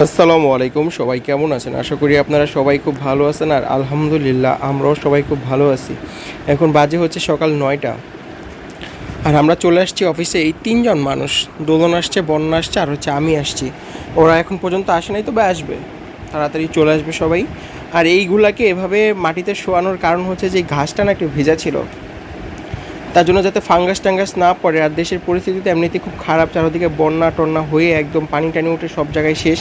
আসসালামু আলাইকুম, সবাই কেমন আছেন? আশা করি আপনারা সবাই খুব ভালো আছেন আর আলহামদুলিল্লাহ আমরাও সবাই খুব ভালো আছি। এখন বাজে হচ্ছে সকাল নয়টা। আর আমরা চলে আসছি অফিসে, এই তিনজন মানুষ দোলন আসছে, বন্যা আসছে, আর হচ্ছে আমি আসছি। ওরা এখন পর্যন্ত আসে নাই, তবে আসবে। তাড়াতাড়ি চলে আসবে সবাই। আর এইগুলাকে এভাবে মাটিতে শোয়ানোর কারণ হচ্ছে যে ঘাসটা না একটু ভেজা ছিল। তার জন্য যাতে ফাঙ্গাস টাঙ্গাস না পড়ে আর দেশের পরিস্থিতিতে এমনিতে খুব খারাপ, চারদিকে বন্যা টন্যা হয়ে একদম পানি টানি উঠে সব জায়গায় শেষ।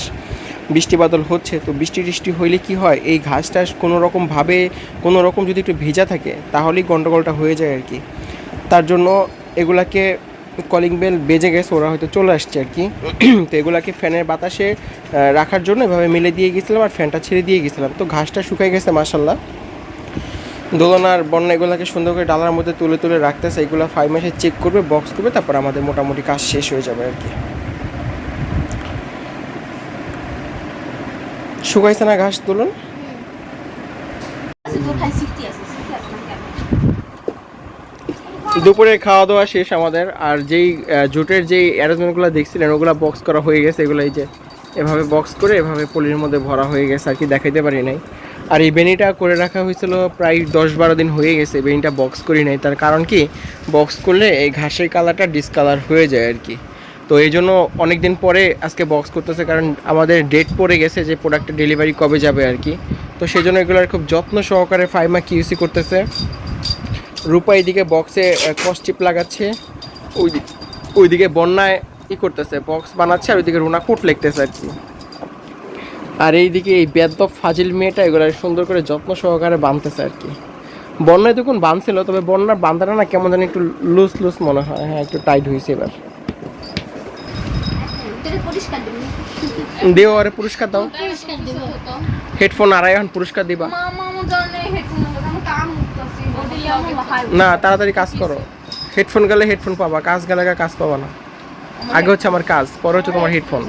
বৃষ্টি বাদল হচ্ছে, তো বৃষ্টি টিষ্টি হইলে কি হয়? এই ঘাসটা কোনো রকমভাবে কোনো রকম যদি একটু ভেজা থাকে, তাহলেই গন্ডগোলটা হয়ে যায় আর কি। তার জন্য এগুলাকে কলিং বেল বেজে গেছে, ওরা হয়তো চলে আসছে আর কি। তো এগুলাকে ফ্যানের বাতাসে রাখার জন্য এভাবে মেলে দিয়ে গেছিলাম আর ফ্যানটা ছেড়ে দিয়ে গেছিলাম। তো ঘাসটা শুকাই গেছে মাসাল্লাহ দোলনার বন্যা এগুলোকে সুন্দর করে ডালার মধ্যে তুলে তুলে রাখতেছে এগুলো ফাইভ মাসে চেক করবে বক্স করবে, তারপর আমাদের মোটামুটি কাজ শেষ হয়ে যাবে আর কি। শুকাইছে না ঘাস তুলুন দুপুরে খাওয়া দাওয়া শেষ আমাদের, আর যেই জুটের যেই অ্যারেঞ্জমেন্টগুলো দেখছিলেন, ওগুলো বক্স করা হয়ে গেছে, এগুলো এই যে এভাবে বক্স করে, এভাবে পলির মধ্যে ভরা হয়ে গেছে, আর কি দেখাইতে পারি নাই। আর এই বেনিটা করে রাখা হয়েছিল প্রায় দশ বারো দিন হয়ে গেছে বেনিটা বক্স করি নাই। তার কারণ কি? বক্স করলে এই ঘাসের কালারটা ডিসকালার হয়ে যায় আর কি। তো এই জন্য অনেক দিন পরে আজকে বক্স করতেছে, কারণ আমাদের ডেট পড়ে গেছে যে প্রোডাক্টের ডেলিভারি কবে যাবে আর কি। তো সেই জন্য এগুলোর খুব যত্ন সহকারে ফাইমা কিউসি করতেছে। রূপা এইদিকে বক্সে কস্টিপ লাগাচ্ছে। ওই ওইদিকে বন্যায় ই করতেছে বক্স বানাচ্ছে আর ওইদিকে রুনা কোট লিখতেছে আর কি। আর এইদিকে এই বেদব ফাজিল মেয়েটা এগুলো সুন্দর করে যত্ন সহকারে বাঁধতেছে আর কি। বন্যায় তখন বাঁধছিল তবে বন্যার বাঁধাটা না কেমন জানি একটু লুজ লুজ মনে হয়। হ্যাঁ একটু টাইট হয়েছে এবার। দেও আরে পুরস্কার দাও। হেডফোন আর এখন পুরস্কার দিবা। না তাড়াতাড়ি কাজ করো। হেডফোন গেলে হেডফোন পাবা কাজ গেলে কাজ পাবা না। আগে হচ্ছে আমার কাজ পরে হচ্ছে তোমার হেডফোন।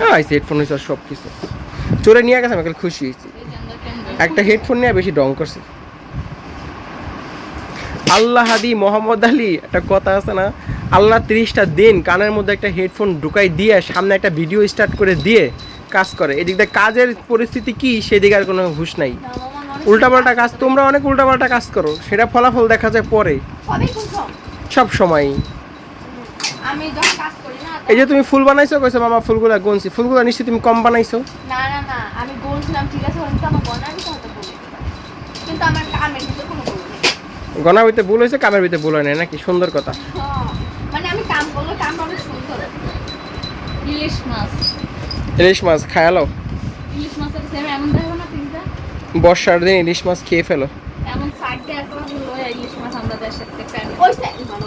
হ্যাঁ আইসি হেডফোন হয়েছে সব কিছু চলে নিয়ে গেছে, আমি খুশি হয়েছি। একটা হেডফোন নিয়ে বেশি ডং করছে। আল্লাহ হাদি মোহাম্মদ আলী, একটা কথা আছে না, আল্লাহ তিরিশটা দিন কানের মধ্যে একটা হেডফোন ঢুকাই দিয়ে, সামনে একটা ভিডিও স্টার্ট করে দিয়ে কাজ করে। এদিক দিয়ে কাজের পরিস্থিতি কি, সেদিকে আর কোনো হুশ নাই। উল্টাপাল্টা কাজ, তোমরা অনেক উল্টাপাল্টা কাজ করো, সেটা ফলাফল দেখা যায় পরে। সব সময়। আমি যখন কাজ করি না এই যে তুমি ফুল বানাইছো কইছো মামা ফুলগুলা গুনছি। ফুলগুলা নিশ্চয়ই তুমি কম বানাইছো? না না না আমি বলছিলাম ঠিক আছে কিন্তু আমার বনাবি তো হতে বলে কিন্তু আমার কামের ভিতরে কোনো ভুল নেই গনা হইতে ভুল হয়েছে কামের ভিতরে ভুল হয় নাই নাকি? সুন্দর কথা। হ্যাঁ, মানে আমি কাম করলে কাম সুন্দর। ইলিশ মাছ। ইলিশ মাছ খায়ালো ইলিশ মাছের সেম এমন দেখো না পিসটা বর্ষার দিন ইলিশ মাছ খেয়ে ফেলো। এমন সাইড দিয়ে একটা লয় ইলিশ মাছ আমরা দেশের থেকে আনি ওই সাইড মানে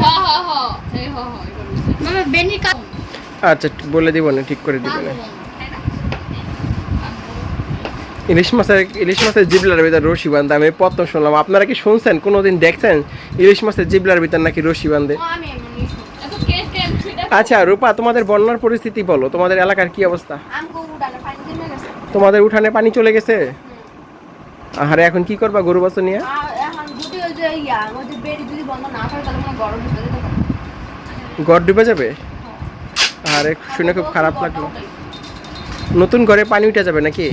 হ হ এবার মামা বেনি কাজ আচ্ছা বলে দিব না, ঠিক করে দিব না। ইলিশ মাছের ইলিশ মাছের জিবলার ভিতরে রশি বান্ধে আমি প্রথম শুনলাম। আপনারা কি শুনছেন? কোনোদিন দেখছেন? ইলিশ মাছের জিবলার ভিতর নাকি রশি বান্ধে আমি এমনি এত কে কে ছুটে আচ্ছা রূপা তোমাদের বন্যার পরিস্থিতি বলো। তোমাদের এলাকার কি অবস্থা? তোমাদের উঠানে পানি চলে গেছে? আরে এখন কি করবা গরু বাছুর নিয়ে? হয় ঘর ডুবে যাবে? আরে শুনে খুব খারাপ লাগল। নতুন ঘরে পানি উঠে যাবে নাকি?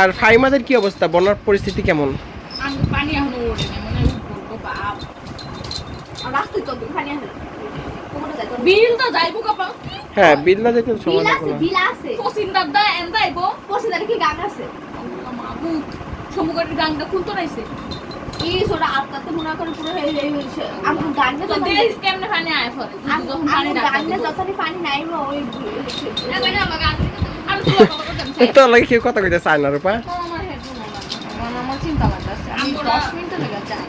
আর ফাইমাদের কি অবস্থা? বন্যার পরিস্থিতি কেমন আমি পানি এখনও ওড়ে না মানে উঠবো বাপ আর রাস্তায় তো পানি আছে কোমরে যাইতো বিল তো যাইবো কপাল হ্যাঁ বিল না যেতে সময় আছে বিল আছে। পসিন দাদা এন যাইবো। পছন্দের কি গান আছে? আল্লাহ মাবুদ গানটা খুলতো রাইছে এই সোটা আটকাতে মনে করে পুরো এই এই হইছে আমার গানে তো তো দেশ কেমনে পানি আয় পরে যখন পানি আমার গানে ডাকা পানি নাই ওই আমি তো বাবা লাগে কেউ কথা কইতে চায় না রূপা। আমার হেডফোন আমার চিন্তা লাগতেছে আমি আমরা- দশ মিনিট লেগে যাই।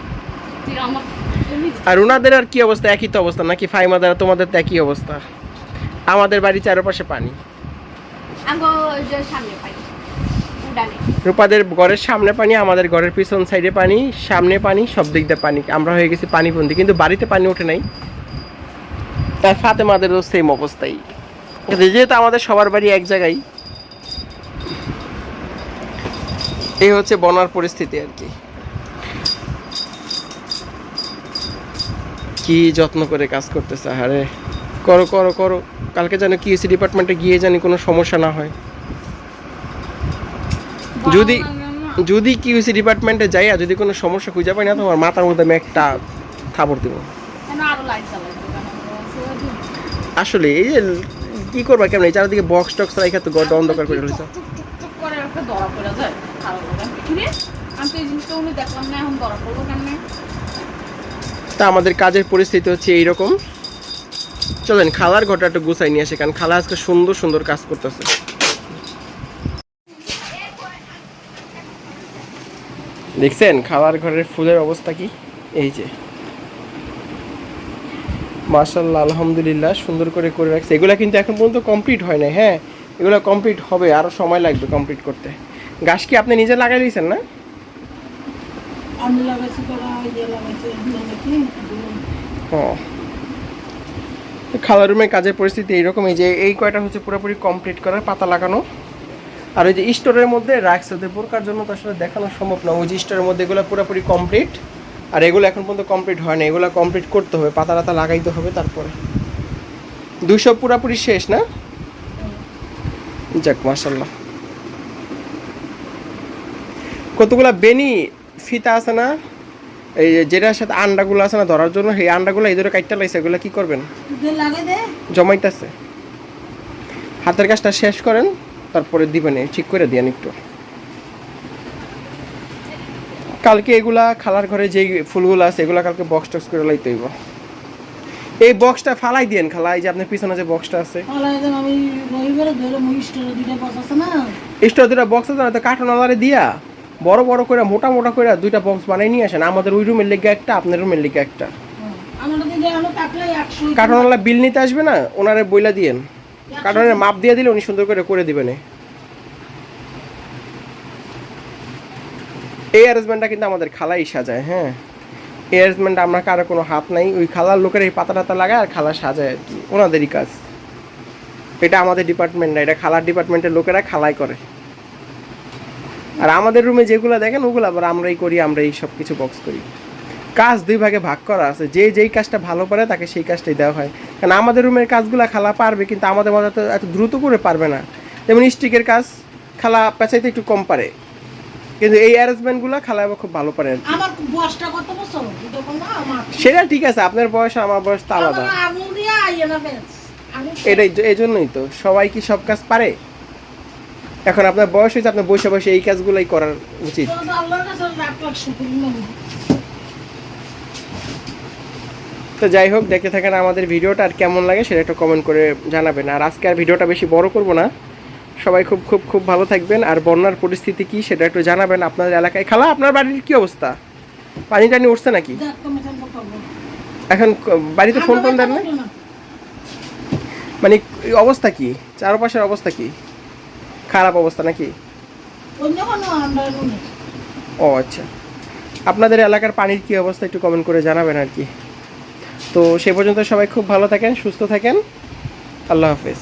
তুই আমার এমনি আর ওনাদের আর কি অবস্থা? একই তো অবস্থা। নাকি ফাইমাদার তোমাদের তো একই অবস্থা? আমাদের বাড়ি চারপাশে পানি। রূপাদের ঘরের সামনে পানি আমাদের ঘরের পিছন সাইডে পানি সামনে পানি সব দিক দিয়ে পানি। আমরা হয়ে গেছি পানিবন্দি কিন্তু বাড়িতে পানি ওঠে নাই। আর ফাতেমাদেরও সেম অবস্থাই। যেহেতু আমাদের সবার বাড়ি এক জায়গায় এই হচ্ছে বনার পরিস্থিতি আর কি। কি যত্ন করে কাজ করতেছে? আরে করো করো করো। কালকে যেন কিউসি ডিপার্টমেন্টে গিয়ে জানি কোনো সমস্যা না হয়। যদি- যদি কিউসি ডিপার্টমেন্টে যাই আর যদি কোনো সমস্যা খুঁজে পাই না তোমার মাথার মধ্যে আমি একটা থাপড় দিব। আসলে এই যে কি করবা কেমন? এই চারিদিকে বক্স টক্স রেখে তো গড় অন্ধকার করে ফেলেছে। আমি তো এই জিনিসটা উনি দেখলাম না এখন ধরা পড়ব কেমনে? তা আমাদের কাজের পরিস্থিতি হচ্ছে এইরকম। চলেন, খালার ঘরটা একটু গুছাই নিয়ে আসে, কারণ খালা আজকে সুন্দর সুন্দর কাজ করতেছে। দেখছেন, খালার ঘরের ফুলের অবস্থা কি? এই যে। মার্শাল্লাহ আলহামদুলিল্লাহ, সুন্দর করে করে রাখছে। এগুলো কিন্তু এখন পর্যন্ত কমপ্লিট হয় না হ্যাঁ? এগুলো কমপ্লিট হবে আরও সময় লাগবে কমপ্লিট করতে। গাছ কি আপনি নিজে লাগাই দিয়েছেন না? ও। তো রুমের কাজের পরিস্থিতি এইরকম এই যে এই কয়টা হচ্ছে পুরোপুরি কমপ্লিট করা, পাতা লাগানো। আর ওই যে স্টোরের মধ্যে রাখছে, ওদের বোরকার জন্য তো আসলে দেখানো সম্ভব না। ওই যে স্টোরের মধ্যে এগুলো পুরোপুরি কমপ্লিট আর এগুলো এখন পর্যন্ত কমপ্লিট হয় না। এগুলো কমপ্লিট করতে হবে, পাতা টাতা লাগাইতে হবে তারপরে। দুশো পুরোপুরি শেষ না? যাক মাসাল্লাহ কতগুলা বেনি ফিতা আছে না? এই যেটার সাথে আন্ডাগুলো আছে না ধরার জন্য সেই আন্ডাগুলো এই ধরে কাটতে লাগছে এগুলো কি করবেন? জমাইতেছে। হাতের কাজটা শেষ করেন তারপরে দিবেন ঠিক করে দিয়েন একটু। কালকে এগুলা খালার ঘরে যে ফুলগুলো আছে এগুলা কালকে বক্স টক্স করে লাইতে হইব। এই বক্সটা ফালাই দিয়েন খালা এই যে আপনার পিছনে যে বক্সটা আছে। পালাই দেন আমি রবিবারে ধরে মুই স্টোরে দুটা বক্স আছে না তো কার্টন দিয়া। বড় বড় করে মোটা মোটা করে দুইটা বক্স বানাই নিয়ে আসেন। আমাদের ওই রুমের লেগে একটা আপনার রুমের লেগে একটা। কার্টনওয়ালা বিল নিতে আসবে না? ওনারে বইলা দিয়েন। কার্টনের মাপ দিয়ে দিলে উনি সুন্দর করে করে দিবেন। এই অ্যারেঞ্জমেন্টটা কিন্তু আমাদের খালাই সাজায় হ্যাঁ? এই অ্যারেঞ্জমেন্টটা আমরা কারও কোনো হাত নাই। ওই খালার লোকের এই পাতা টাতা লাগায় আর খালা সাজায়। আর কি ওনাদেরই কাজ। এটা আমাদের ডিপার্টমেন্ট না এটা খালার ডিপার্টমেন্টের লোকেরা খালাই করে। আর আমাদের রুমে যেগুলো দেখেন ওগুলো আবার আমরাই করি আমরাই সব কিছু বক্স করি। কাজ দুই ভাগে ভাগ করা আছে। যে যেই কাজটা ভালো পারে তাকে সেই কাজটাই দেওয়া হয়। কারণ আমাদের রুমের কাজগুলো খালা পারবে কিন্তু আমাদের মতো তো এত দ্রুত করে পারবে না। যেমন স্টিকের কাজ খালা পেঁচাইতে একটু কম পারে। কিন্তু এই অ্যারেঞ্জমেন্টগুলো খালা আবার খুব ভালো পারে। আমার বয়সটা কত বছর? আমার। সেটা ঠিক আছে আপনার বয়স আমার বয়স তো আলাদা। আমার এটাই এই জন্যই তো। সবাই কি সব কাজ পারে? এখন আপনার বয়স হয়েছে আপনার বসে বসে এই কাজগুলোই করার উচিত। তো যাই হোক দেখতে থাকেন আমাদের ভিডিওটা আর কেমন লাগে সেটা একটু কমেন্ট করে জানাবেন। আর আজকে আর ভিডিওটা বেশি বড় করব না। সবাই খুব খুব খুব ভালো থাকবেন। আর বন্যার পরিস্থিতি কি সেটা একটু জানাবেন আপনাদের এলাকায়। খালা আপনার বাড়ির কি অবস্থা? পানি টানি উঠছে নাকি? এখন বাড়িতে ফোন টোন দেন না? মানে অবস্থা কি? চারপাশের অবস্থা কি? খারাপ অবস্থা নাকি? ও আচ্ছা। আপনাদের এলাকার পানির কি অবস্থা একটু কমেন্ট করে জানাবেন আর কি। তো সে পর্যন্ত সবাই খুব ভালো থাকেন সুস্থ থাকেন। আল্লাহ হাফেজ।